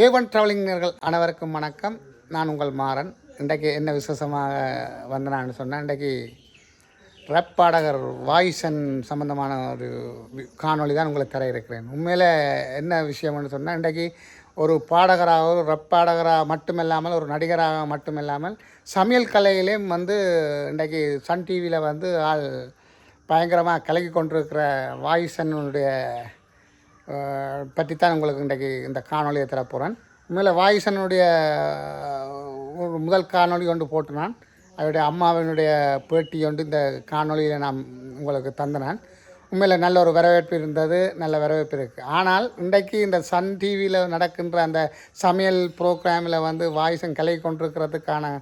ஏ one ட்ராவலிங்கர்கள் அனைவருக்கும் வணக்கம். நான் உங்கள் மாறன். இன்றைக்கு என்ன விசேஷமாக வந்தனான்னு சொன்னேன் இன்றைக்கு ரப் பாடகர் வாய்ஸன் சம்மந்தமான ஒரு காணொளி தான் உங்களுக்கு தர இருக்கிறேன். உண்மையில் என்ன விஷயம்னு சொன்னால் இன்றைக்கு ஒரு பாடகராக ஒரு ரப் பாடகராக மட்டுமில்லாமல் ஒரு நடிகராக மட்டுமில்லாமல் சமையல் கலையிலையும் வந்து இன்றைக்கு சன் டிவியில் வந்து ஆள் பயங்கரமாக கலக்கி கொண்டிருக்கிற வாய்ஸனுடைய பற்றித்தான் உங்களுக்கு இன்றைக்கு இந்த காணொலியை தரப்போகிறேன். உண்மையில் வாயுசனுடைய ஒரு முதல் காணொளி ஒன்று போட்டு நான் அவருடைய அம்மாவினுடைய பேட்டி ஒன்று இந்த காணொலியில் நான் உங்களுக்கு தந்தனான். உண்மையில் நல்ல ஒரு வரவேற்பு இருந்தது நல்ல வரவேற்பு இருக்குது ஆனால் இன்றைக்கு இந்த சன் டிவியில் நடக்கின்ற அந்த சமையல் ப்ரோக்ராமில் வந்து வாய்ஸன் கலை கொண்டிருக்கிறதுக்கான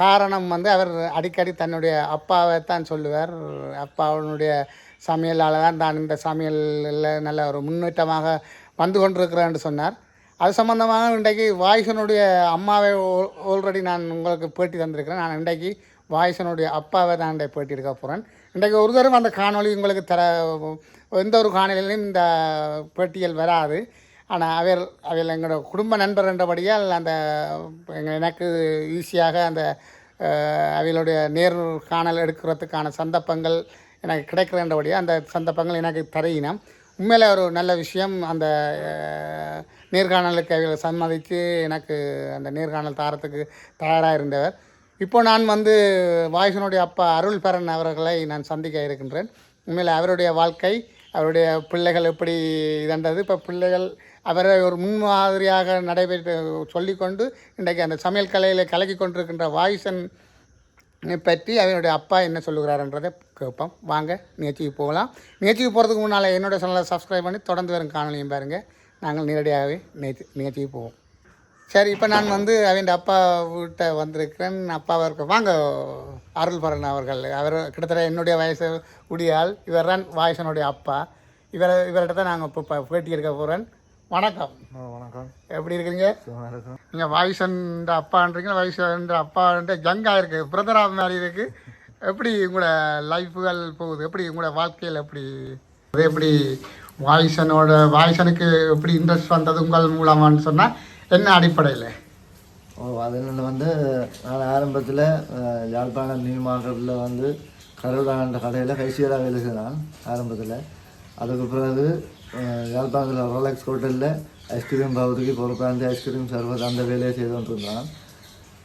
காரணம் வந்து அவர் அடிக்கடி தன்னுடைய அப்பாவை தான் சொல்லுவார். அப்பாவினுடைய சமையலால் தான் தான் இந்த சமையலில் நல்ல ஒரு முன்னேற்றமாக வந்து கொண்டிருக்கிறேன் சொன்னார். அது சம்மந்தமாக இன்றைக்கு வாய்ஸனுடைய அம்மாவை ஆல்ரெடி நான் உங்களுக்கு பேட்டி தந்திருக்கிறேன். நான் இன்றைக்கு வாய்ஸனுடைய அப்பாவை தான் இன்றைக்கு பேட்டி எடுக்க போகிறேன் இன்றைக்கு ஒரு தரம் அந்த காணொளி உங்களுக்கு தர எந்த ஒரு காணொலியிலும் இந்த பேட்டியல் வராது. ஆனால் அவர் அவர் எங்களோட குடும்ப நண்பர் என்றபடியால் அந்த எனக்கு ஈஸியாக அந்த அஹ், அவர்களுடைய நேர் காணல் எடுக்கிறதுக்கான சந்தர்ப்பங்கள் எனக்கு கிடைக்கிறன்றபடியாக அந்த சந்தர்ப்பங்கள் எனக்கு தரையினம் உண்மையில் ஒரு நல்ல விஷயம். அந்த நேர்காணலுக்கு அவர்களை சம்மதித்து எனக்கு அந்த நேர்காணல் தாரத்துக்கு தயாராக இருந்தவர். இப்போ நான் வந்து வாய்ஸனுடைய அப்பா அருள் பரன் அவர்களை நான் சந்திக்க இருக்கின்றேன். உண்மையில் அவருடைய வாழ்க்கை அவருடைய பிள்ளைகள் எப்படி இதன்றது. இப்போ பிள்ளைகள் அவரை ஒரு முன்மாதிரியாக நடைபெற்று சொல்லிக்கொண்டு இன்றைக்கு அந்த சமையல் கலையில் கலக்கி கொண்டிருக்கின்ற வாய்ஸன் பற்றி அவனுடைய அப்பா என்ன சொல்லுகிறாருன்றதை கேட்போம். வாங்க நிகழ்ச்சிக்கு போகலாம். நிகழ்ச்சிக்கு போகிறதுக்கு முன்னால் என்னுடைய சேனலை சப்ஸ்கிரைப் பண்ணி தொடர்ந்து வரும் காணொலியும் பாருங்கள் நாங்கள் நேரடியாகவே நிகழ்ச்சி நிகழ்ச்சிக்கு போவோம். சரி இப்போ நான் வந்து அவன் அப்பா வீட்டை வந்திருக்கிறேன். அப்பாவை இருக்க வாங்க அருள் பரன் அவர்கள். அவர் கிட்டத்தட்ட என்னுடைய வயசு உடையால் இவர் தான் வாயசனுடைய அப்பா. இவரை இவர்கிட்ட தான் நாங்கள் இப்போ பேட்டி எடுக்க போகிறேன் வணக்கம். வணக்கம். எப்படி இருக்கிறீங்க? நீங்கள் வாய்ஸன்ற அப்பான்றீங்க வாய்ஸன்ற அப்பான்ற ஜங்காக இருக்குது பிரதராக மாதிரி இருக்குது எப்படி உங்களோட லைஃபுகள் போகுது? எப்படி உங்களோட வாழ்க்கையில் எப்படி அது எப்படி வாய்ஸனோட வாய்ஸனுக்கு எப்படி இன்ட்ரெஸ்ட் வந்தது உங்கள் மூலமான்னு சொன்னால் என்ன அடிப்படையில்? ஓ அதில் வந்து நான் ஆரம்பத்தில் யாழ்ப்பாணம் மீன் மார்க்கெட்டில் வந்து கடவுளாண்ட கடையில் கைசியராக வேலை செய்தான் ஆரம்பத்தில். அதுக்கு பிறகு யாழ்ப்பாணத்தில் ரோலக்ஸ் ஹோட்டலில் ஐஸ்கிரீம் பகுதிக்கு பொறுப்பாந்து ஐஸ்கிரீம் சர்வத் அந்த வேலையை செய்து கொண்டிருந்தான்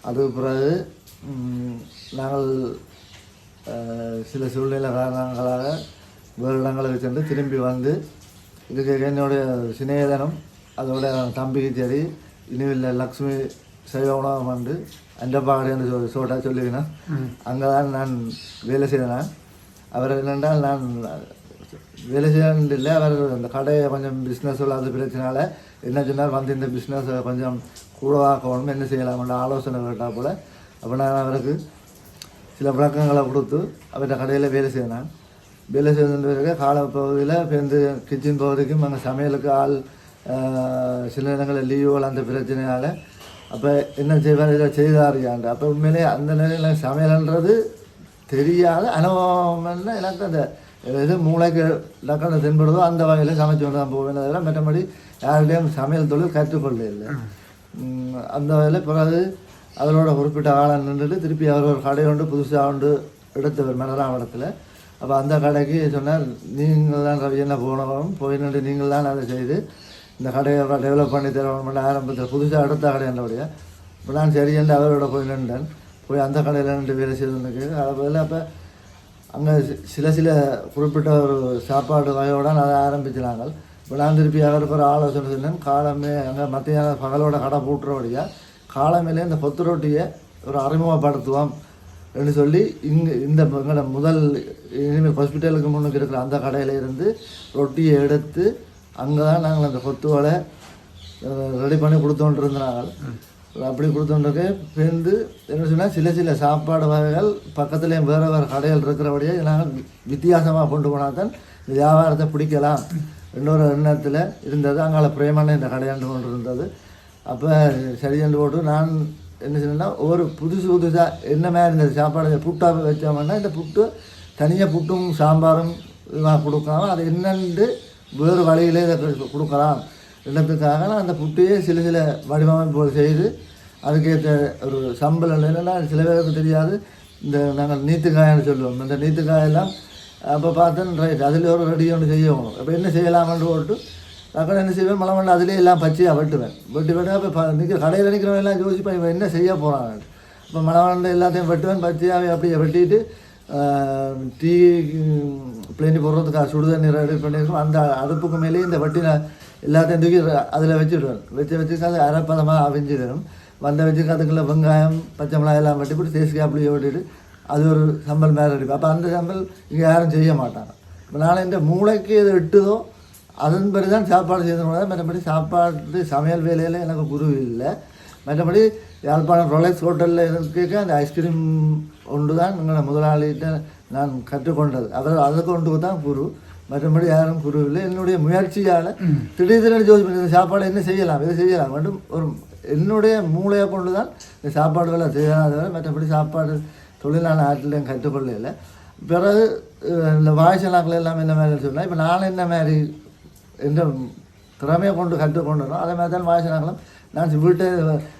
அதுக்கு பிறகு நாங்கள் சில சூழ்நிலை காரணங்களாக வேறு இடங்களுக்கு சென்று திரும்பி வந்து இதுக்கு என்னுடைய சிநேகிதனும் அதோட தம்பிக்கு சரி இனிவில் லக்ஷ்மி சைவ உணவகம் வந்து அண்டப்பாகடைன்னு சொல் சோட்டா சொல்லிக்கினேன் அங்கே தான் நான் வேலை செய்தேன் அவர் என்னென்றால் நான் வேலை செய்யணும் இல்லை அவர் அந்த கடையை கொஞ்சம் பிஸ்னஸ் இல்லாத பிரச்சனால என்ன சொன்னார் வந்து இந்த பிஸ்னஸை கொஞ்சம் கூடவாக்கணும் என்ன செய்யலாம்ன்ற ஆலோசனை கேட்டால் போல் அப்போ நான் அவருக்கு சில விளக்கங்களை கொடுத்து அவர்கிட்ட கடையில் வேலை செய்யணும் வேலை செய்யணும் பிறகு காலப்பகுதியில் இப்போ பேருந்து கிச்சன் பகுதிக்கும் அங்கே சமையலுக்கு ஆள் சில நேரங்களில் லீவுகள் அந்த பிரச்சனையால் அப்போ என்ன செய்வார் இதை செய்தாரியாண்டு அப்போ உண்மையிலே அந்த நிலையில் சமையல்ன்றது தெரியாத அனுபவம் எனக்கு அந்த எது மூளைக்கு லக்கணம் தென்படுதோ அந்த வகையில் சமைச்சு கொண்டு தான் போவேன். தவிர மற்றபடி யார்கிட்டையும் சமையல் தொழில் கற்றுக்கொள்ள இல்லை. அந்த வகையில் பிறகு அவரோட குறிப்பிட்ட காலம் நின்றுட்டு திருப்பி அவர் ஒரு கடை ஒன்று புதுசாக ஒன்று எடுத்தவர் மனராவடத்தில் அப்போ அந்த கடைக்கு சொன்னார் நீங்கள் தான் ரவி என்ன போனவரும் போய் நின்று நீங்கள் தான் அதை செய்து இந்த கடையை டெவலப் பண்ணி தரணும் ஆரம்பத்தில் புதுசாக எடுத்த கடையாண்டபடியா இப்போ நான் சரி என்று அவரோட போய் நின்றேன். போய் அந்த கடையில் நின்று வேலை செய்ததுக்கு அதில் அப்போ அங்கே சில சில குறிப்பிட்ட ஒரு சாப்பாடு வகையோடு அதை ஆரம்பிச்சினாங்க இப்போ நான் திருப்பி அவருக்கு ஒரு ஆலோசனை சொன்னேன் காலமே அங்கே மத்தியான பகலோட கடை பூட்டுறபடியா காலமேலே இந்த கொத்து ரொட்டியை ஒரு அறிமுகப்படுத்துவோம் என்று சொல்லி இங்கே இந்த எங்களோட முதல் இனிமேல் ஹாஸ்பிட்டலுக்கு முன்னுக்கு இருக்கிற அந்த கடையில் இருந்து ரொட்டியை எடுத்து அங்கே தான் நாங்கள் அந்த கொத்துவடை ரெடி பண்ணி கொடுத்தோன்ட்டு இருந்தாங்க அப்படி கொடுத்தோன்றது பேருந்து என்ன சொன்னால் சில சில சாப்பாடு வகைகள் பக்கத்துலேயும் வேறு வேறு கடைகள் இருக்கிறபடியே நாங்கள் வித்தியாசமாக கொண்டு போனால் தான் இந்த வியாபாரத்தை பிடிக்கலாம். இன்னொரு எண்ணத்தில் இருந்தது அங்கால பிரேமான இந்த கடையாண்டு கொண்டு இருந்தது. அப்போ சரியென்று போட்டு நான் என்ன சொன்னேன்னா ஒரு புதுசு புதுசாக என்ன மாதிரி இந்த சாப்பாடு புட்டாக வச்சோம்னா இந்த புட்டு தனியாக புட்டும் சாம்பாரும் இதெல்லாம் கொடுக்காம அது என்னென்று வேறு வழியிலே இதை கொடுக்கலாம். இடத்துக்காக நான் அந்த புட்டையே சில சில வடிவமைப்புகள் செய்து அதுக்கேற்ற ஒரு சம்பளம் இல்லைன்னா சில பேருக்கு தெரியாது. இந்த நாங்கள் நீத்துக்காயன்னு சொல்லுவோம். இந்த நீத்துக்காயெல்லாம் அப்போ பார்த்தேன் ரைட் அதில் ஒரு ரெடி ஒன்று செய்யணும். அப்போ என்ன செய்யலாம்னு போட்டு அக்கடை என்ன செய்வேன்? மழை மண்ணை அதிலே எல்லாம் பச்சையாக வெட்டுவேன். வெட்டி வெட்டி அப்போ நிற்கிற கடையில் நிற்கிறவன் எல்லாம் யோசிப்பேன் இவன் என்ன செய்ய போகிறான் இப்போ மழை மண்ணை எல்லாத்தையும் வெட்டுவேன். பச்சையாக அப்படியே வெட்டிட்டு டீ பிளேண்டி போடுறதுக்காக சுடுதண்ணி ரெடி பண்ணியிருக்கோம் அந்த அடுப்புக்கு மேலேயே இந்த வட்டின எல்லாத்தையும் தூக்கி அதில் வச்சுடுவேன் வச்சு வச்சு அது அரைப்பதமாக அவிஞ்சு அவிஞ்சிடணும் வந்த வச்சுக்கு அதுக்குள்ளே வெங்காயம் பச்சை மிளகாய் எல்லாம் வெட்டி போட்டு தேசிக்காய் அப்படியே ஓட்டிட்டு அது ஒரு சம்பல் மேலே அடிப்பேன். அப்போ அந்த சம்பல் இங்கே யாரும் செய்ய மாட்டாங்க. இப்போ நான் இந்த மூளைக்கு எது எட்டுதோ அதன்படி தான் சாப்பாடு செய்து செய்யணும் மற்றபடி சாப்பாடு சமையல் வேலையில் எனக்கு குரு இல்லை. மற்றபடி யாழ்ப்பாணம் ரொலைஸ் ஹோட்டலில் இருக்க அந்த ஐஸ்கிரீம் ஒன்று தான் எங்களோட முதலாளிகிட்ட நான் கற்றுக்கொண்டது. அதில் அதை கொண்டு தான் குரு. மற்றபடி யாரும் குரு இல்லை என்னுடைய முயற்சியால் திடீர்னு ஜோதி பண்ணி இந்த சாப்பாடு என்ன செய்யலாம் இதை செய்யலாம்? மட்டும் ஒரு என்னுடைய மூளையை கொண்டு தான் இந்த சாப்பாடுகளை செய்யலாம். தவிர மற்றபடி சாப்பாடு தொழிலான ஆற்றிலையும் கற்றுக்கொள்ள இல்லை பிறகு இந்த வாய்ச்சலாக்கள் எல்லாம் என்ன மாதிரி சொன்னால் இப்போ நான் என்ன மாதிரி எந்த திறமையை கொண்டு கற்றுக்கொண்டனோ அதே மாதிரி தான் வாய்ச்சலாக்களும் நான் வீட்டை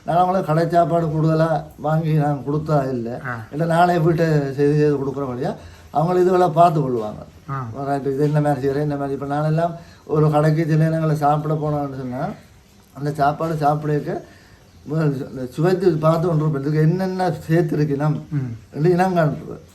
நான் அவங்கள கடை சாப்பாடு கூடுதலாக வாங்கி நான் கொடுத்தா இல்லை. இல்லை நானே வீட்டை செய்து செய்து கொடுக்குறபடியா அவங்க இதுகளை பார்த்து கொள்வாங்க. இது என்ன மாதிரி செய்கிறேன் இந்த மாதிரி இப்போ நானெல்லாம் ஒரு கடைக்கு சில நேரங்களை சாப்பிட போனோம்னு சொன்னால் அந்த சாப்பாடு சாப்பிடக்க சுவைத்து பார்த்து இருப்பேன். இதுக்கு என்னென்ன சேர்த்துருக்கணும் ரெண்டு இனம் காண்றேன்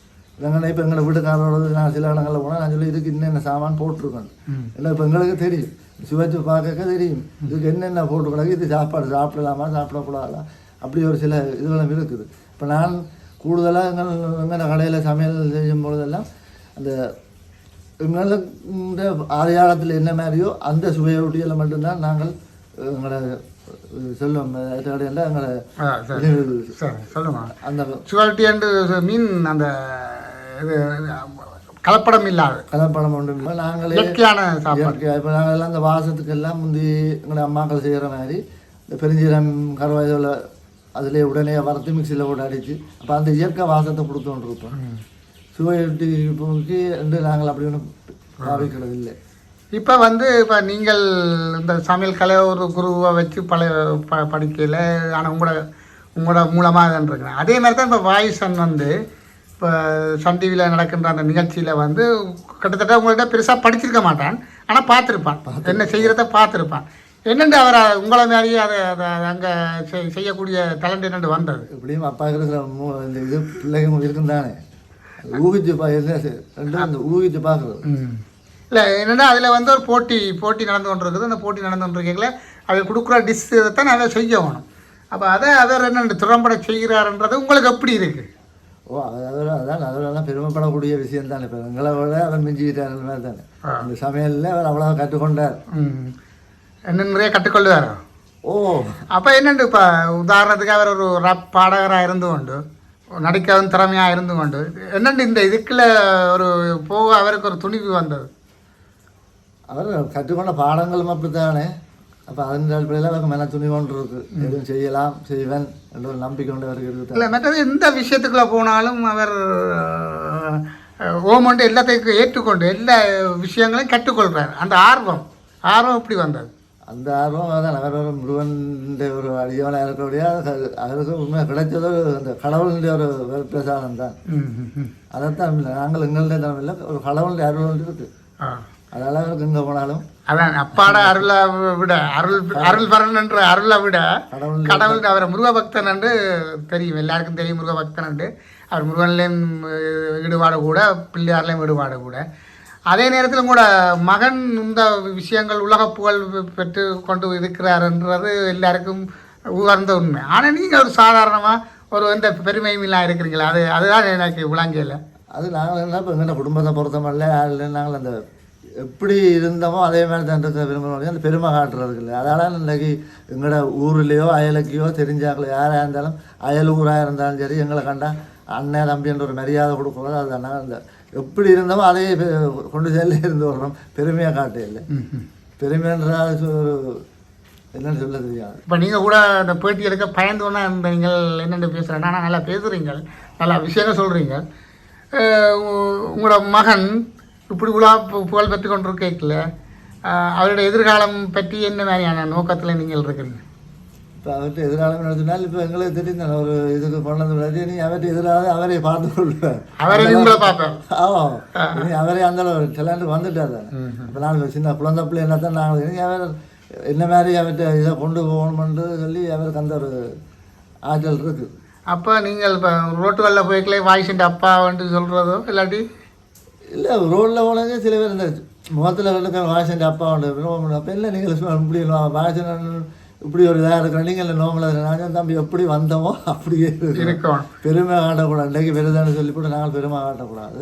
நாங்கள் இப்போ எங்களை வீட்டுக்காரோட நான் சில இடங்களில் போனால் நான் சொல்லி இதுக்கு என்னென்ன சாமான் போட்டிருக்கேன் ஏன்னா இப்போ எங்களுக்கு தெரியும். சுவைத்து பார்க்க தெரியும். இதுக்கு என்னென்ன போட்டுக்கூடாது இது சாப்பாடு சாப்பிடலாமா சாப்பிடக்கூடாதா? அப்படி ஒரு சில இதெல்லாம் இருக்குது. இப்போ நான் கூடுதலாக எங்கள் எங்கள் கடையில் சமையல் செய்யும் பொழுதெல்லாம் அந்த எங்களோட அடையாளத்தில் என்ன மாதிரியோ அந்த சுவையொட்டியில் மட்டும்தான் நாங்கள் எங்களை சொல்லுவோம் கடையில் எங்களை சொல்லுங்க. அந்த சுவாலிட்டி அண்டு மீன் அந்த இது கலப்படம் இல்லாத. கலப்படம் ஒன்றும் இல்லை. நாங்களே இயற்கையான சாப்பாடு. இப்போ நாங்கள் எல்லாம் இந்த வாசத்துக்கு எல்லாம் முந்தி எங்களை அம்மாக்கள் செய்கிற மாதிரி இந்த பெருஞ்சீரம் கருவாயில் அதிலே உடனே வறுத்து மிக்சியில் போட்டு அடித்து அப்போ அந்த இயற்கை வாசத்தை கொடுத்தோன்னு இருப்போம். சுவையொட்டி இப்போக்கு என்று நாங்கள் அப்படி ஒன்றும் பாவிக்கிறது இல்லை. இப்போ வந்து இப்போ நீங்கள் இந்த சமையல் கலை ஒரு குருவை வச்சு பல ப படிக்கையில் ஆனால் உங்களோட உங்களோட மூலமாக தான் இருக்கிறேன் அதே மாதிரி தான் இப்போ வாய்ஸன் வந்து இப்போ சன் டிவியில் நடக்கின்ற அந்த நிகழ்ச்சியில் வந்து கிட்டத்தட்ட உங்கள்கிட்ட பெருசாக படிச்சிருக்க மாட்டான். ஆனால் பார்த்துருப்பான். என்ன செய்கிறத பார்த்துருப்பான். என்னென்று அவர் உங்களை மாதிரியே அதை அதை அங்கே செய்யக்கூடிய டேலண்ட் என்னென்று வந்தது? எப்படியும் அப்பா இருக்கிற மூ இந்த இது பிள்ளைங்க இருக்கும் தானே ஊகிச்சு பா ரெண்டும் இந்த ஊகிச்சு பார்க்குறது. இல்லை என்னென்னா அதில் வந்து ஒரு போட்டி போட்டி நடந்து கொண்டு இருக்குது அந்த போட்டி நடந்து கொண்டு இருக்கீங்கள அதை கொடுக்குற டிஷ் தான் அதை செய்யணும் அப்போ அதை அவர் என்ன திறம்பட செய்கிறாருன்றது உங்களுக்கு எப்படி இருக்குது ஓ அதோட அதான் அதோடலாம் பெருமைப்படக்கூடிய விஷயம் தானே இப்போ எங்களை விட அவர் மிஞ்சிக்கிட்டார் மாதிரி தானே. அந்த சமையலில் அவர் அவ்வளோ கற்றுக்கொண்டார். என்ன நிறைய கற்றுக்கொள்ளுவாரோ ஓ அப்போ என்னண்டு இப்போ உதாரணத்துக்கு அவர் ஒரு ரப் பாடகராக இருந்து கொண்டு நடிக்கவும் திறமையாக இருந்து கொண்டு என்னண்டு இந்த இதுக்குள்ள ஒரு போக அவருக்கு ஒரு துணிவு வந்தது அவர் கற்றுக்கொண்ட பாடங்களும் அப்படித்தானே அப்போ அதன் அடிப்படையில் அவருக்கு மன துணி கொண்டு இருக்கு எதுவும் செய்யலாம் செய்வேன் என்ற ஒரு நம்பிக்கை கொண்டு அவருக்கு இருக்குது இல்லை மற்றது எந்த விஷயத்துக்குள்ள போனாலும் அவர் ஓமண்டு எல்லாத்தையும் ஏற்றுக்கொண்டு எல்லா விஷயங்களையும் கற்றுக்கொள்கிறார் அந்த ஆர்வம் ஆர்வம் எப்படி வந்தது அந்த ஆர்வம் அதான். அவர் ஒரு முருகன் ஒரு அடியவனாக இருக்கக்கூடிய அவருக்கு உண்மை கிடைச்சது அந்த கடவுளுடைய ஒரு பிரசாதம் தான். அதைத்தான் நாங்கள் எங்களுடைய தரம் இல்லை. ஒரு கடவுளுடைய அருள் இருக்கு ஆ. அதனால அவருக்கு எங்கே போனாலும். அதான் அப்பாட அருளை விட அருள் அருள் பரன் என்ற அருளை விட கடவுள் அவரை முருக பக்தன் என்று தெரியும். எல்லாருக்கும் தெரியும் முருக பக்தன் என்று. அவர் முருகன்லேயும் ஈடுபாடு கூட பிள்ளையார்லேயும் ஈடுபாடு கூட. அதே நேரத்தில் கூட மகன் இந்த விஷயங்கள் உலக புகழ் பெற்று கொண்டு இருக்கிறார்ன்றது எல்லாருக்கும் உகர்ந்த உண்மை. ஆனால் நீங்கள் ஒரு சாதாரணமாக ஒரு எந்த பெருமையுமில்லாம் இருக்கிறீங்களா? அது அதுதான் எனக்கு விளங்கல அது நாங்கள் என்ன இப்போ எங்கள் குடும்பத்தை பொறுத்த மாதிரில நாங்கள் அந்த எப்படி இருந்தோமோ அதே மாதிரி தான் இருக்க விரும்புகிறோம். அந்த பெருமை காட்டுறதுக்கு இல்லை. அதனால் இன்றைக்கி எங்களோட ஊர்லேயோ அயலுக்கையோ தெரிஞ்சாக்களோ யாராக இருந்தாலும் அயல் ஊராக இருந்தாலும் சரி எங்களை கண்டா அண்ணன் தம்பின்ற ஒரு மரியாதை கொடுக்குறது அதுதானே அந்த எப்படி இருந்தோமோ அதையே கொண்டு செல்ல இருந்து வர்றோம் பெருமையாக காட்ட இல்லை. பெருமைன்ற அது ஒரு என்னன்னு சொல்ல தெரியாது இப்போ நீங்கள் கூட அந்த பேட்டி எடுக்க பயந்தோன்னா இந்த நீங்கள் என்னென்னு பேசுகிறேன் ஆனால் நல்லா பேசுகிறீங்க நல்லா விஷயங்கள் சொல்கிறீங்க உங்களோட மகன் இப்படி உலா புகழ் பெற்று கொண்டு கேட்கல ஆஹ் அவருடைய எதிர்காலம் பற்றி என்ன மாதிரியான நோக்கத்தில் நீங்கள் இருக்கிறீங்க? இப்போ அவர்கிட்ட எதிராளம் நடத்தினால் இப்போ எங்களுக்கு தெரியும் ஒரு இதுக்கு கொண்டு வந்து ரஜினி அவர்கிட்ட எதிராக அவரை பார்த்து கொள்வார். ஆமாம் இனி அவரே அந்த டேலண்ட் வந்துட்டார். இப்போ நான் சின்ன குழந்தை பிள்ளை என்ன தான் நாங்கள் அவர் என்ன மாதிரி அவர்கிட்ட இதை கொண்டு போகணுமென்று சொல்லி அவருக்கு அந்த ஒரு ஆற்றல் இருக்குது அப்போ நீங்கள் இப்போ ரோட்டுகளில் போய்க்கலே வாய்ஸிൻ്റെ அப்பா வந்து சொல்கிறதோ இல்லாட்டி? இல்லை ரோட்டில் போனதே சில பேர் இந்த முகத்தில் இருக்க வாசன் அப்பா உண்டு. அப்போ இல்லை நீங்கள் இப்படி வாசன் இப்படி ஒரு இதாக இருக்கிற நீங்கள் நோமலாக நான் தம்பி எப்படி வந்தோமோ அப்படியே இருக்கு. இருக்கும் பெருமை காட்டக்கூடாது. இன்றைக்கு பெருதான்னு சொல்லிவிட்டு நாங்கள் பெருமை காட்டக்கூடாது.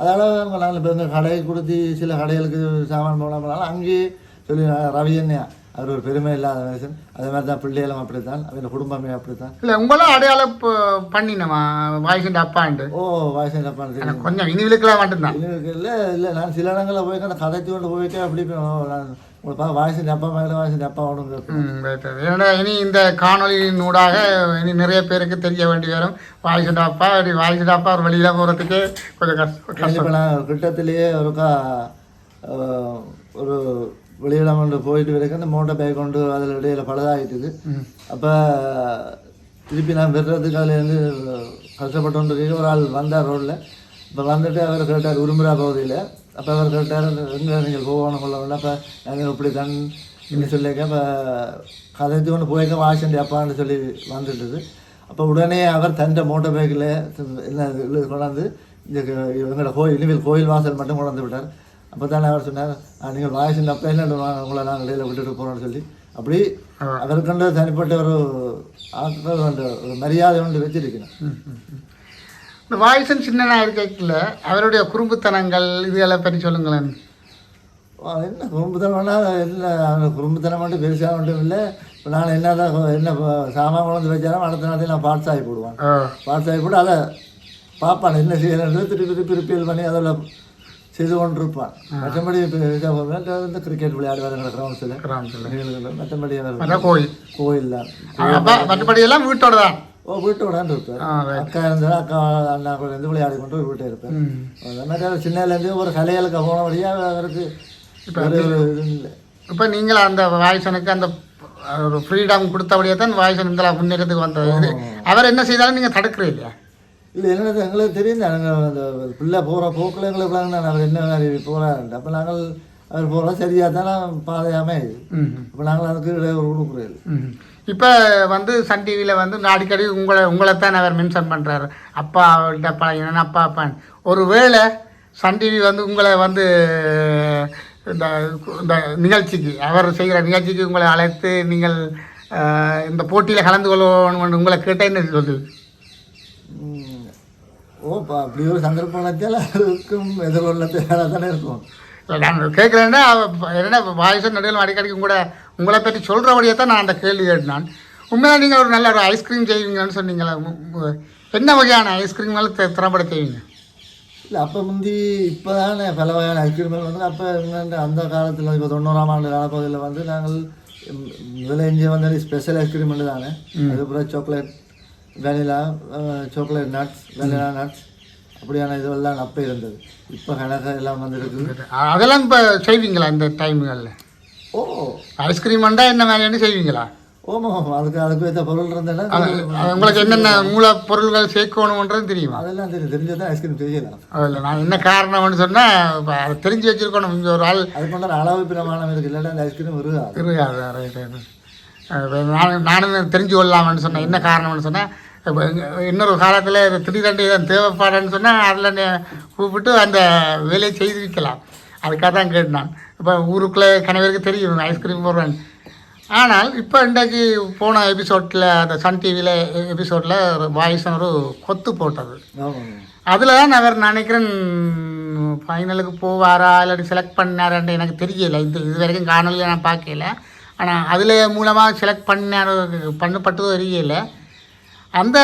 அதனால் நாங்கள் இப்போ இந்த கடை கொடுத்து சில கடைகளுக்கு சாமான் போனால் போனாலும் அங்கேயே சொல்லி ரவி அண்ணையா அவர் ஒரு பெருமை இல்லாத மனுஷன். அதே மாதிரி தான் பிள்ளைகளும் அப்படித்தான் அவன் குடும்பமே அப்படித்தான். இல்லை உங்களும் அடையாளம் பண்ணினமா வாய்ஸிൻ്റെ அப்பாண்டு ஓ வாய்ஸ் எனக்கு கொஞ்சம் இனிவிலுக்கெல்லாம் மட்டும்தான். இல்லை இல்லை நான் சில இடங்களில் போய் அந்த கதைச்சு கொண்டு போயிட்டு அப்படி நான் உங்களை பார்க்க வாய்ஸ் டப்பா பார்க்கல வாய்ஸ் டப்பா ஆகணும் ஏன்னா இனி இந்த காணொலியின் ஊடாக இனி நிறைய பேருக்கு தெரிய வேண்டி வரும். வாய்ஸ் டப்பா இப்படி வாய்ஸ் டப்பா ஒரு வெளியில் போகிறதுக்கு கொஞ்சம் கஷ்டம். நான் கிட்டத்திலேயே ஒருக்கா ஒரு வெளியிடம் கொண்டு போயிட்டு வரைக்கும் அந்த மோட்டர் பேக் கொண்டு அதில் இடையில பழுதாகிட்டுது அப்போ திருப்பி நான் விடுறதுக்கு அதுலேருந்து கஷ்டப்பட்டு ஒரு ஆள் வந்தார் ரோட்டில் இப்போ வந்துட்டு அவர் கேட்டார் உரும்புரா பகுதியில். அப்போ அவர் கேட்டார் எங்கே நீங்கள் போகணும் கொள்ள அப்போ நாங்கள் இப்படி தான் இன்னும் சொல்லிக்க இப்போ கதைத்து கொண்டு போயிருக்க வாசண்டி அப்பான்னு சொல்லி வந்துட்டுது. அப்போ உடனே அவர் தந்த மோட்டர் பைக்கில் என்ன கொண்டாந்து இந்த எங்களோட கோயில் இனிமேல் கோயில் வாசல் மட்டும் கொண்டாந்து விட்டார். அப்போ தானே அவர் சொன்னார் "ஆ, நீங்கள் வாய்ஸ் அப்போ என்ன உங்களை நாங்கள் இடையில விட்டுட்டு போகிறோம்னு சொல்லி. அப்படி அவருக்கென்று தனிப்பட்ட ஒரு வந்து ஒரு மரியாதை ஒன்று வச்சிருக்கணும். இந்த வாய்ஸன் சின்னனாக இருக்கல அவருடைய குறும்புத்தனங்கள் இதுகளை பற்றி சொல்லுங்களேன். என்ன குறும்புத்தனம் வேணால் என்ன அந்த குறும்புத்தனம் மட்டும் பெருசாக மட்டும் இல்லை. இப்போ நான் என்ன தான் என்ன சாமான் கொண்டு வச்சாலும் அடுத்த நாளைக்கு நான் பார்ட்ஸ் ஆகி போடுவேன். ஓ பார்ட்ஸ் ஆகி போட்டு அதை பார்ப்பான் என்ன செய்யறது திருப்பி திருப்பி ரிப்பீல் பண்ணி அதில் செய்து கொண்டு இருப்பான் மற்றபடி இப்போ வந்து கிரிக்கெட் விளையாடுவார் எங்களை கிரவுண்ட்ஸில் கிராமத்தில் மற்றபடி கோயில் கோயில். தான் மற்றபடி எல்லாம் வீட்டோட தான் ஓ இருப்பார். ஆ right. அக்கா இருந்தால் அக்கா அண்ணா கூட இருந்து விளையாடி கொண்டு வீட்டை இருப்பேன் அவர் சின்னதுலேருந்து ஒரு கலைகளுக்கு போனபடியாக அவருக்கு இது இல்லை. இப்போ நீங்கள் அந்த வாய்ஸனுக்கு அந்த ஒரு ஃப்ரீடம் கொடுத்தபடியே தான் வாய்ஸன் இந்த முன்னேற்றத்துக்கு வந்தது. அவர் என்ன செய்தாலும் நீங்கள் தடுக்கிறீங்க இல்லையா? இல்லை என்னது எங்களுக்கு தெரியும் அந்த பிள்ளை போகிற போக்கில் எங்களுக்கு விளங்குனா அவர் என்ன மாதிரி போகிறாருன்ட்டு அப்போ நாங்கள் அவர் போகிறோம் சரியாக தானே பாதையாமே இப்போ நாங்கள் அதுக்கு இடையூறு கொடுக்குறது ம் இப்போ வந்து சன் டிவியில் வந்து அடிக்கடி உங்களை உங்களைத்தான் அவர் மென்ஷன் பண்ணுறாரு அப்பா அவள்கிட்ட பழகினேன் அப்பா அப்பான்னு ஒரு வேளை சன் டிவி வந்து உங்களை வந்து இந்த இந்த நிகழ்ச்சிக்கு அவர் செய்கிற நிகழ்ச்சிக்கு உங்களை அழைத்து நீங்கள் இந்த போட்டியில் கலந்து கொள்ளணும் உங்களை கேட்டால் என்ன சொல்லுது? ம். ஓ இப்போ அப்படி ஒரு சந்தர்ப்பம் வச்சால் அதுக்கும் எதிர்கொள்ள தேவை தானே இருக்கும். இல்லை, நான் கேட்குறேன்னா என்ன வாய்ஸ் நடுவில் அடிக்கடி கூட உங்களை பற்றி சொல்கிறபடியே தான் நான் அந்த கேள்வி கேட்டேன் உண்மையாக நீங்கள் ஒரு நல்ல ஒரு ஐஸ்கிரீம் செய்வீங்கன்னு சொன்னீங்களே என்ன வகையான ஐஸ்கிரீம்னாலும் தி- திறம்பட செய்வீங்க? இல்லை அப்போ முந்தி இப்போ தானே பல வகையான ஐஸ்கிரீம்கள் வந்து அப்போ அந்த காலத்தில் இப்போ தொண்ணூறாம் ஆண்டு காலப்பகுதியில் வந்து நாங்கள் முதல்ல இங்கே வந்து ஸ்பெஷல் ஐஸ்கிரீம் வந்து தானே. அதுக்கப்புறம் chocolate vanilla chocolate nuts vanilla nuts அப்படியான இதுவெல்லாம் அப்போ இருந்தது. இப்போ கணக்கு எல்லாம் வந்துருக்கு அ- அதெல்லாம் இப்போ செய்வீங்களா இந்த டைம்களில் ஓ. ஐஸ்கிரீம் வந்தா என்ன மாதிரியான செய்வீங்களா? ஓமா அதுக்கு அதுக்கு ஏற்ற பொருள் இருந்தேன்னா அது உங்களுக்கு என்னென்ன மூலப்பொருள்கள் சேர்க்கணுன்றது தெரியுமா? அதெல்லாம் தெரியும். தெரிஞ்சதான் ஐஸ்கிரீம் செய்யலாம் அதில் நான் என்ன காரணம்னு சொன்னால் இப்போ அதை தெரிஞ்சு வச்சுருக்கணும். இங்கே ஒரு ஆள் அதுக்கு கொண்டாட அளவு பிரமாணம் இருக்கு. இல்லாட்டா அந்த ஐஸ்கிரீம் இருக்காது இருக்காது ரைட் ரைட் நான் நானும் தெரிஞ்சு கொள்ளலாம்னு சொன்னேன். என்ன காரணம்னு சொன்னேன் இப்போ இன்னொரு காலத்தில் திடீரெண்டு இதன் தேவைப்பாடுன்னு சொன்னால் அதில் கூப்பிட்டு அந்த வேலையை செய்து வைக்கலாம். அதுக்காக தான் கேட்டேன் நான். இப்போ ஊருக்குள்ளே கணவருக்கு தெரியும் ஐஸ்கிரீம் போடுறேன் ஆனால் இப்போ இன்றைக்கு போன எபிசோட்டில் அந்த சன் டிவியில் எபிசோடில் ஒரு வாய்ஸ் ஒரு கொத்து போட்டது. அதில் தான் அவர் நினைக்கிறேன் ஃபைனலுக்கு போவாரா இல்லாட்டி செலக்ட் பண்ணாரான்ட்டு எனக்கு தெரியல. இது இது வரைக்கும் காணொலியில் நான் பார்க்கல. ஆனால் அதில் மூலமாக செலக்ட் பண்ணாரோ பண்ணப்பட்டதோ தெரியல. அந்த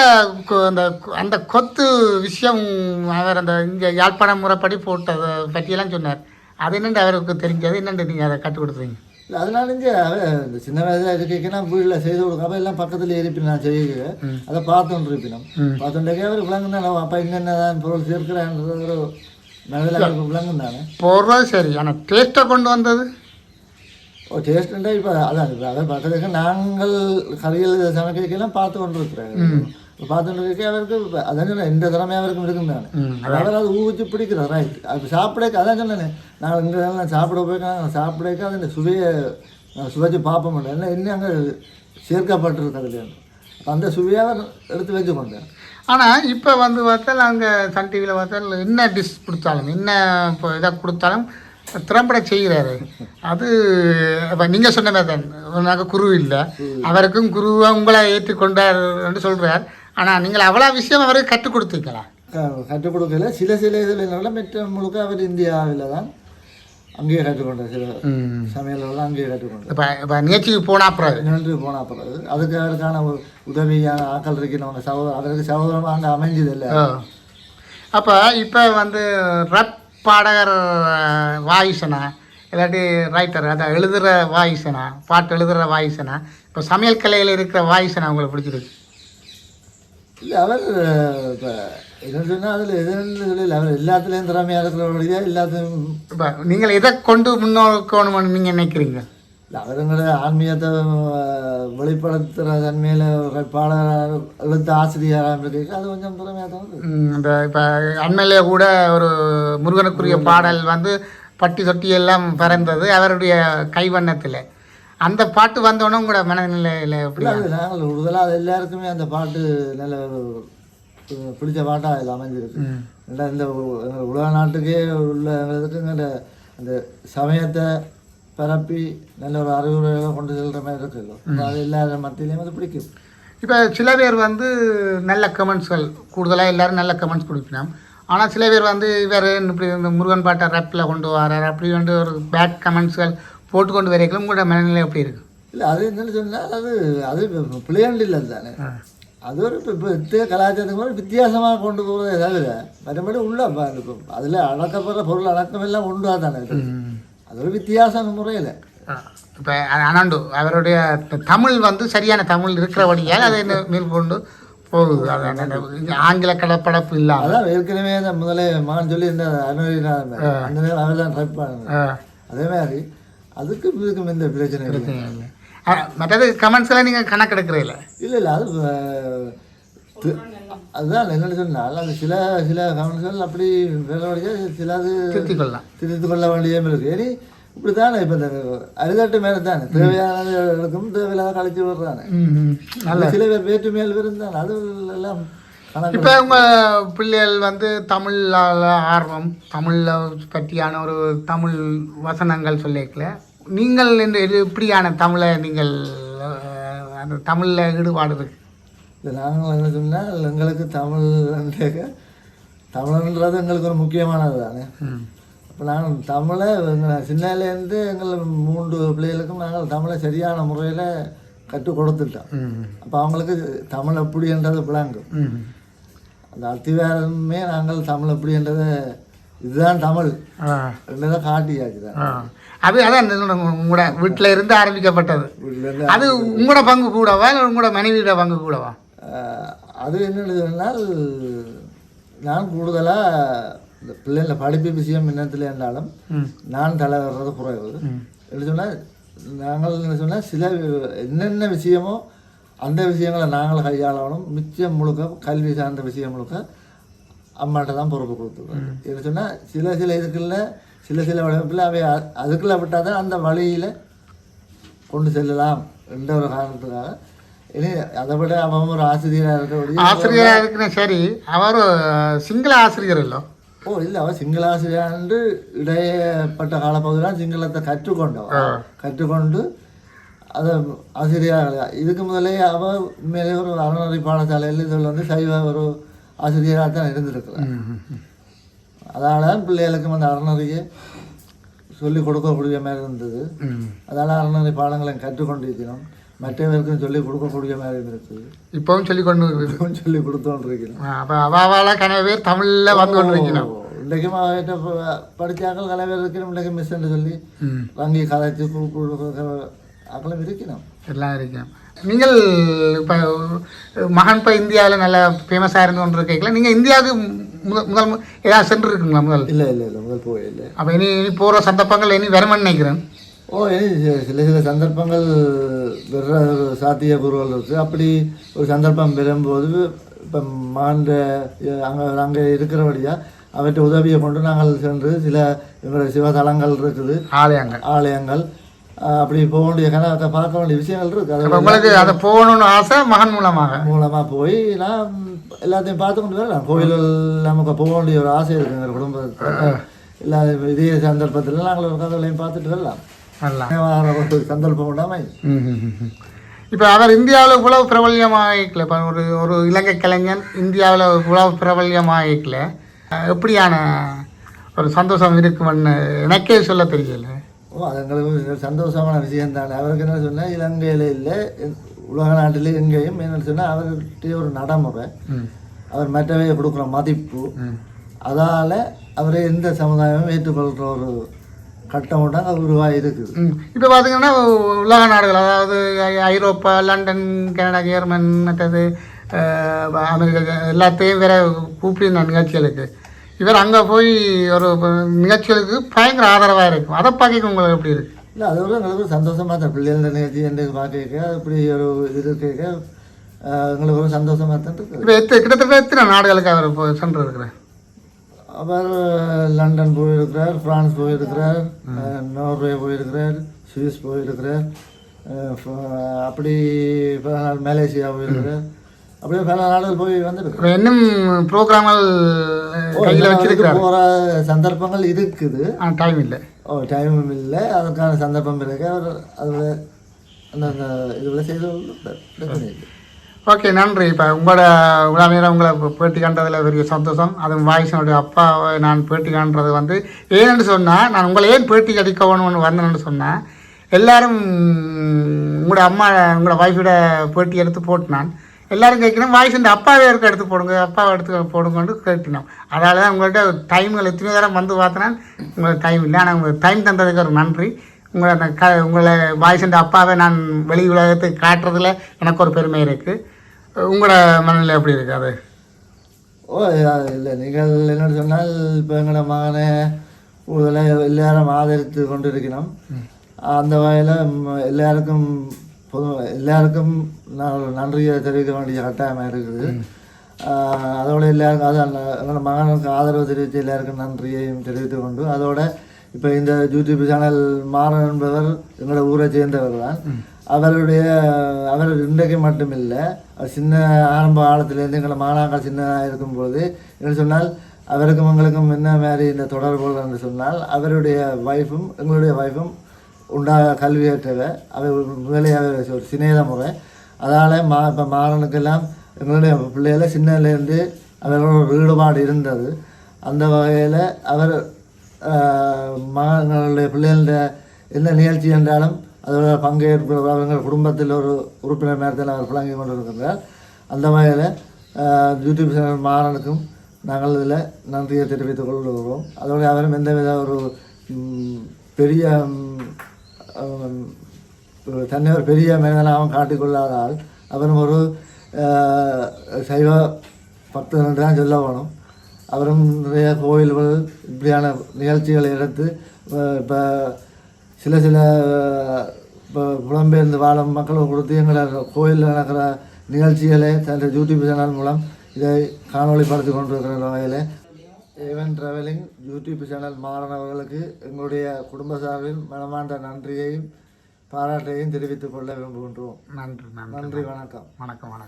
அந்த அந்த கொத்து விஷயம் அவர் அந்த இங்கே யாழ்ப்பாணம் முறைப்படி போட்டதை பற்றியெல்லாம் சொன்னார். அது என்னென்று அவருக்கு தெரிஞ்சது? என்னென்று நீங்கள் அதை கற்றுக் கொடுத்தீங்க? இல்லை அதனால இங்கே இந்த சின்ன வயதில் இருக்கைக்கு வீட்டில் செய்து கொடுக்காம எல்லாம் பக்கத்தில் நான் செய்ய அதை பார்த்துட்டு இருப்பினோம். பார்த்துட்டே அவர் விளங்கு தானே அப்பா என்னென்னதான் பொருள் சேர்க்கிறான்றது ஒரு மனதில் அவருக்கு விளங்கும் தானே போடுறது சரி ஆனால் டேஸ்ட்டை கொண்டு வந்தது? ஓ டேஸ்ட்டுண்டா இப்போ அதான் இப்போ அதை பார்த்துருக்க நாங்கள் கறிகள் சமைக்கலாம் பார்த்து கொண்டு இருக்கிறாங்க பார்த்துட்டு இருக்க அவருக்கு அதான் சொன்னேன் எந்த திறமை அவருக்கும் இருக்கும் நான். அவர் அது ஊற்றி பிடிக்கிறார் ரைட் அது சாப்பிடக்க அதான் சொன்னேன் நான் இங்கே நான் சாப்பிட போய் நான் சாப்பிடக்க அது சுவையை சுவைச்சு பார்ப்ப மாட்டேன் என்ன இன்னும் அங்கே சேர்க்கப்பட்டிருக்கு அதில் அப்ப அந்த சுவையை அவர் எடுத்து வச்சு கொண்டேன் ஆனால் இப்போ வந்து பார்த்தால் அங்கே சன் டிவியில் பார்த்தால் என்ன டிஷ் கொடுத்தாலும் என்ன இப்போ இதை கொடுத்தாலும் திறம்பட செய்கிறாரு. அது இப்போ நீங்கள் சொன்ன மாதிரி தான் உனக்கு குரு இல்லை. அவருக்கும் குருவை உங்களை ஏற்றுக்கொண்டார் என்று சொல்கிறார் ஆனால் நீங்கள் அவ்வளோ விஷயம் அவருக்கு கற்றுக் கொடுத்தீங்களா? கற்றுக் கொடுக்கல. சில சில இதில் மற்ற முழுக்க அவர் இந்தியாவில் தான் அங்கேயே கற்றுக்கொண்டார் சில சமையலெல்லாம் அங்கேயே கற்றுக்கொண்டார் இப்போ இப்போ நிகழ்ச்சிக்கு போனால் பிறகு? நின்று போன பிறகு. அதுக்கு அவருக்கான ஒரு உதவியான ஆக்கள் இருக்கணும் சகோதரர் அவருக்கு சகோதரமாக அங்கே அமைஞ்சது இல்லை. அப்போ இப்போ வந்து ரப் பாடகர் வாயிசனா இல்லாட்டி ரைட்டர் அதை எழுதுகிற வாயிசனா பாட்டு எழுதுகிற வாயிசனா இப்போ சமையல் கலையில் இருக்கிற வாயிசனா உங்களுக்கு பிடிச்சிருக்கு? இல்லை அவர் இப்போ என்ன சொன்னால் அதில் எதுன்னு சொல்லல அவர் எல்லாத்துலேயும் திறமையாக இருக்கிறவர்களையா எல்லாத்தையும் இப்போ நீங்கள் எதை கொண்டு முன்னோக்கணும்னு நீங்கள் நினைக்கிறீங்க? இல்லை ஆன்மீகத்தை வெளிப்படுத்துகிற தன்மையில் பாடகர் எழுத்து ஆசிரியராக இருக்கு அது கொஞ்சம் திறமையாக தான் இந்த இப்போ அண்மையிலே கூட ஒரு முருகனுக்குரிய பாடல் வந்து பட்டி தொட்டி எல்லாம் பிறந்தது அவருடைய கைவண்ணத்தில். அந்த பாட்டு வந்தோடனே உங்களோட மனநிலையில் எப்படி இல்லை அது நாங்கள் விடுதலாக அது எல்லாருக்குமே அந்த பாட்டு நல்ல பிடிச்ச பாட்டாக அதில் அமைஞ்சிருக்கு. இந்த உலக நாட்டுக்கே உள்ள அந்த சமயத்தை பரப்பி நல்ல ஒரு அறிவுரைகளை கொண்டு செல்கிற மாதிரி அப்ப அது எல்லாரும் மத்தியிலையும் அது பிடிக்கும் இப்போ சில பேர் வந்து நல்ல கமெண்ட்ஸ்கள் கூடுதலாக எல்லாரும் நல்ல கமெண்ட்ஸ் கொடுப்பினோம் ஆனால் சில பேர் வந்து இவர் இப்படி இந்த முருகன் பாட்டை ரப்பில் கொண்டு வரார் அப்படி வந்து ஒரு பேட் கமெண்ட்ஸ்கள் போட்டு கொண்டு வரைக்கும் உங்களோட மனநிலை எப்படி இருக்கு இல்லை அது என்னன்னு சொன்னால் அது அது பிள்ளையாண்டு இல்லை தானே அது ஒரு இப்போ இப்போ கலாச்சாரத்துக்கு ஒரு வித்தியாசமாக கொண்டு போகிறதே தவிர மற்றபடி உள்ள அதில் அடக்கப்படுற பொருள் அடக்கம் எல்லாம் உண்டா தானே ஒரு வித்தியாச முறையில் இப்போ அனாண்டு அவருடைய தமிழ் வந்து சரியான தமிழ் இருக்கிறபடியால் அதை மேற்கொண்டு போகுது ஆங்கில கலப்படப்பு இல்லாமல் அதான் ஏற்கனவே அந்த முதலே மகன் சொல்லி இந்த அந்த நேரம் அவர் தான் ட்ரை பண்ணாங்க அதே மாதிரி அதுக்கு இதுக்கும் எந்த பிரச்சனை இல்லை மற்றது கமெண்ட்ஸ்லாம் நீங்கள் கணக்கெடுக்கிறீங்கள இல்லை இல்லை அது அதுதான் என்னென்னு சொன்னால் அது சில சில கவனங்கள் அப்படி வேலையோடைய சில அது திருத்திக் கொள்ளலாம் திருத்திக் கொள்ள வேண்டியதும் இருக்கு. இனி இப்படி தானே இப்போ இந்த அரிதாட்டு மேலே தானே தேவையானது எடுக்கும் தேவையில்லாத கழிச்சு விடுறானே. ம். சில பேர் வேற்று மேல் இருந்தால் அது எல்லாம் இப்போ உங்கள் பிள்ளைகள் வந்து தமிழில் ஆர்வம் தமிழில் பற்றியான ஒரு தமிழ் வசனங்கள் சொல்லிக்கல நீங்கள் இந்த இப்படியான தமிழை நீங்கள் அந்த தமிழில் ஈடுபாடு இருக்கு. இல்லை நாங்கள் என்ன சொன்னால் எங்களுக்கு தமிழ் தமிழ்ன்றது எங்களுக்கு ஒரு முக்கியமானது தானே. இப்போ நாங்கள் தமிழை சின்னலேருந்து எங்கள் மூன்று பிள்ளைகளுக்கும் நாங்கள் தமிழை சரியான முறையில் கற்றுக் கொடுத்துட்டோம். அப்போ அவங்களுக்கு தமிழ் எப்படின்றது விளங்கும். அந்த அத்திவாரமே நாங்கள் தமிழ் எப்படின்றதை இதுதான் தமிழ். என்றதை காட்டியாச்சு தான். அது அதான் உங்களோட வீட்டில் இருந்து ஆரம்பிக்கப்பட்டது. அது உங்களோட பங்கு கூடவா இல்லை உங்களோட மனைவியோட பங்கு கூடவா? அது என்னன்னு சொன்னால் நான் கூடுதலாக இந்த பிள்ளைங்கள படிப்பு விஷயம் என்னத்தில் இருந்தாலும் ம். நான் தலை வர்றது குறைவு. என்ன சொன்னால் நாங்கள் என்ன சொன்னால் சில என்னென்ன விஷயமோ அந்த விஷயங்களை நாங்கள் கையாளணும். மிச்சம் முழுக்க கல்வி சார்ந்த விஷயம் முழுக்க அம்மாட்ட தான் பொறுப்பு கொடுத்துருக்கோம் என்ன சொன்னால் சில சில இதுக்குள்ள சில சில வடிவத்தில் அவை அதுக்குள்ள விட்டால் தான் அந்த வழியில் கொண்டு செல்லலாம் என்ற ஒரு காரணத்துக்காக அதை விட அவன் ஒரு ஆசிரியராக ஆசிரியராக இருக்குன்னு சரி அவர் சிங்கள ஆசிரியர் இல்லை. ஓ இல்லை அவன் சிங்கள ஆசிரியர் இடையப்பட்ட காலப்பகுதியில் சிங்களத்தை கற்றுக்கொண்டவன். கற்றுக்கொண்டு அதை ஆசிரியராக இதுக்கு முதலே அவள் உண்மையிலே ஒரு அறநெறி பாடசாலையில் இதில் வந்து சைவ ஒரு ஆசிரியராக தான் இருந்திருக்கிறான் அதனால பிள்ளைகளுக்கும் அந்த அறநெறியை சொல்லிக் கொடுக்கக்கூடிய மாதிரி இருந்தது. ம். அதனால் அறநெறி பாடங்களை கற்றுக்கொண்டிருக்கிறோம். மற்றவருக்கும் சொல்லிக் கொடுக்கக்கூடிய மாதிரி இருந்திருக்கு இப்போவும் சொல்லி கொண்டு இருக்குது இதுவும் சொல்லிக் கொடுத்தோன்றிருக்கிறோம் அப்போ அவாவால கனவு பேர் தமிழில் வந்து கொண்டிருக்கணும் இன்றைக்கும் அவர்கிட்ட ப- படிச்சாக்கள் கலை பேர் இருக்கணும் இன்றைக்கு மிஸ்ன்னு சொல்லி வாங்கி கதைச்சு கொடுக்குற ஆக்களும் இருக்கணும் எல்லாம் இருக்கணும் நீங்கள் இப்போ மகன் இப்போ இந்தியாவில் நல்ல ஃபேமஸாக இருந்து கொண்டு இருக்கீங்களா நீங்கள் இந்தியாவுக்கு முதல் முதல் ஏதாவது சென்று இருக்குங்களா முதல்? இல்லை இல்லை இல்லை முதல் போய் இல்லை. அப்போ இனி இனி போகிற சந்தர்ப்பங்கள் இனி வருமான்னு நினைக்கிறேன். ஓ சில சில சந்தர்ப்பங்கள் வர்ற ஒரு சாத்தியபூர்வங்கள் இருக்குது அப்படி ஒரு சந்தர்ப்பம் வரும்போது இப்போ மாண்ட அங்கே அங்கே இருக்கிறபடியாக அவற்றை உதவியை கொண்டு நாங்கள் சென்று சில சிவதலங்கள் இருக்குது. ஆலயங்கள். ஆலயங்கள். அப்படி போக வேண்டிய கன அதை பார்க்க வேண்டிய விஷயங்கள் இருக்குது அப்ப அது உங்களுக்கு அதை போகணும்னு ஆசை மகன் மூலமாக? மூலமாக போய் நான் எல்லாத்தையும் பார்த்து கொண்டு வரலாம். கோயில்கள் நமக்கு போக வேண்டிய ஒரு ஆசை இருக்குது எங்கள் குடும்பத்தில் இல்லை இதே சந்தர்ப்பத்தில் நாங்கள் ஒரு கதைகளையும் பார்த்துட்டு வரலாம். ஒரு சந்தர்ப்பம் உண்டாமை இப்போ அவர் இந்தியாவில் இவ்வளவு பிரபல்யமாகிக்கல இப்போ ஒரு ஒரு இலங்கை கலைஞன் இந்தியாவில் இவ்வளவு பிரபல்யமாகிக்கல எப்படியான ஒரு சந்தோஷம் இருக்குமென்னு எனக்கே சொல்ல தெரியல. ஓ அது எங்களுக்கு சந்தோஷமான விஷயம் தானே. அவருக்கு என்ன சொன்னால் இலங்கையில் இல்லை உலக நாட்டில் எங்கேயும் என்னன்னு சொன்னால் அவர்கிட்ட ஒரு நடைமுறை அவர் மற்றவையை கொடுக்குற மதிப்பு. அதால் அவரை எந்த சமுதாயமும் ஏற்றுக்கொள்கிற ஒரு கட்டம் உண்டாங்க உருவாகி இருக்குது. இப்போ பார்த்தீங்கன்னா உலக நாடுகள் அதாவது ஐரோப்பா லண்டன் கனடா ஜெர்மன் மற்றது அமெரிக்கா எல்லாத்தையும் வேற கூப்பிட்டு நிகழ்ச்சிகளுக்கு. இவர் அங்கே போய் ஒரு நிகழ்ச்சிகளுக்கு பயங்கர ஆதரவாக இருக்கும். அதை பார்க்க உங்களுக்கு எப்படி இருக்கு? இல்லை அது ஒரு எங்களுக்கு சந்தோஷமாக தான். பிள்ளைகள நிகழ்ச்சி என்று பார்க்க அப்படி ஒரு இது கேட்க எங்களுக்கு ஒரு சந்தோஷமாக தான் இருக்குது. இப்போ எத்தனை கிட்டத்தட்ட எத்தனை நாடுகளுக்கு அவர் சென்று இருக்கிறார் அவர் லண்டன் போயிருக்கிறார் பிரான்ஸ் போயிருக்கிறார் நார்வே போயிருக்கிறார் சுவிஸ் போயிருக்கிறார் அப்படி பல நாள் மலேசியா போயிருக்கிறார். அப்படியே பல நாடுகள் போய் வந்துருக்கிறார். இப்போ இன்னும் வச்சிருக்கிறார்? போகிற சந்தர்ப்பங்கள் இருக்குது. டைம் இல்லை. ஓ டைமும் இல்லை. அதற்கான சந்தர்ப்பம் பிறகு அவர் அதில் அந்த இதில் செய்து பிரச்சனை இல்லை. ஓகே நன்றி. இப்போ உங்களோட இவ்வளோ நேரம் உங்களை பேட்டி காண்றதுல பெரிய சந்தோஷம். அதுவும் வாய்ஸினுடைய அப்பாவை நான் பேட்டி காண்றது வந்து ஏன்னு சொன்னால் நான் உங்களை ஏன் பேட்டி அடிக்க வேணும்னு வந்தேன்னு சொன்னேன் எல்லாரும் உங்களோட அம்மா உங்களோட ஒய்ஃபோட பேட்டி எடுத்து போட்டு நான் எல்லாரும் கேட்கணும் வாய்ஸ் அப்பாவே இருக்க எடுத்து போடுங்க அப்பாவை எடுத்து போடுங்கன்னு கேட்டினோம். அதனால தான் உங்கள்கிட்ட டைம்கள் எத்தனை நேரம் வந்து பார்த்தேன்னா உங்களுக்கு டைம் இல்லை ஆனால் உங்களுக்கு டைம் தந்ததுக்கு ஒரு நன்றி. உங்களை அந்த க உங்களை வாய்ஸ் அப்பாவை நான் வெளி உலகத்துக்கு காட்டுறதுல எனக்கு ஒரு பெருமை இருக்குது உங்களோட மனநிலை எப்படி இருக்கு? அது? ஓ இல்லை நீங்கள் என்ன சொன்னால் இப்போ எங்களோட மகனை இதில் எல்லாரும் ஆதரித்து கொண்டு இருக்கணும் அந்த வகையில் எல்லாருக்கும் பொது எல்லாருக்கும் நான் நன்றியை தெரிவிக்க வேண்டிய கட்டாயமாக இருக்குது. அதோட எல்லாருக்கும் அது எங்களோட மகனுக்கு ஆதரவு தெரிவித்த எல்லாருக்கும் நன்றியையும் தெரிவித்து கொண்டு அதோட இப்போ இந்த யூடியூப் சேனல் மாறன் என்பவர் எங்களோட ஊரை சேர்ந்தவர் தான். அவருடைய அவர் இன்றைக்கு மட்டுமில்லை அவர் சின்ன ஆரம்ப காலத்திலேருந்து எங்களை மாணாக்கள் சின்னதாக இருக்கும்போது என்ன சொன்னால் அவருக்கும் எங்களுக்கும் என்ன மாதிரி இந்த தொடர்புகள் என்று சொன்னால் அவருடைய ஒய்ஃபும் எங்களுடைய ஒய்ஃபும் உண்டாக கல்வியேற்றவ. அவை முதலே ஒரு சிநேத முறை. அதனால் மா இப்போ மாறனுக்கெல்லாம் எங்களுடைய பிள்ளைகள சின்னலேருந்து அவர்களோட ஈடுபாடு இருந்தது. அந்த வகையில் அவர் ஆஹ், மகன்களுடைய பிள்ளைகளுடைய என்ன நிகழ்ச்சி என்றாலும் அதோட பங்கேற்பு குடும்பத்தில் ஒரு உறுப்பினர் நேரத்தில் அவர் விளங்கி கொண்டிருக்கிறார். அந்த வகையில் யூடியூப் சேனல் மாறனுக்கும் நாங்கள் இதில் நன்றியை தெரிவித்துக் கொள்கிறோம். அதோடு அவரும் எந்தவித ஒரு பெரிய அவன் தன்னை ஒரு பெரிய மனிதனாகவும் காட்டிக்கொள்ளாதால் அவரும் ஒரு சைவ பக்தர் என்று தான் சொல்ல வேணும். அவரும் நிறைய கோயில்கள் இப்படியான நிகழ்ச்சிகளை எடுத்து இப்போ சில சில இப்போ புலம்பெயர்ந்து வாழும் மக்களுக்கு கொடுத்து எங்களை கோயிலில் நடக்கிற நிகழ்ச்சிகளை தன்னுடைய யூடியூப் சேனல் மூலம் இதை காணொளிப்படுத்தி கொண்டிருக்கிற வகையில். ஏவன் ட்ராவலிங் யூடியூப் சேனல் மாறனவர்களுக்கு எங்களுடைய குடும்ப சார்பில் மனமார்ந்த நன்றியையும் பாராட்டையும் தெரிவித்துக் கொள்ள விரும்புகின்றோம். நன்றி நன்றி. நன்றி வணக்கம். வணக்கம் வணக்கம்.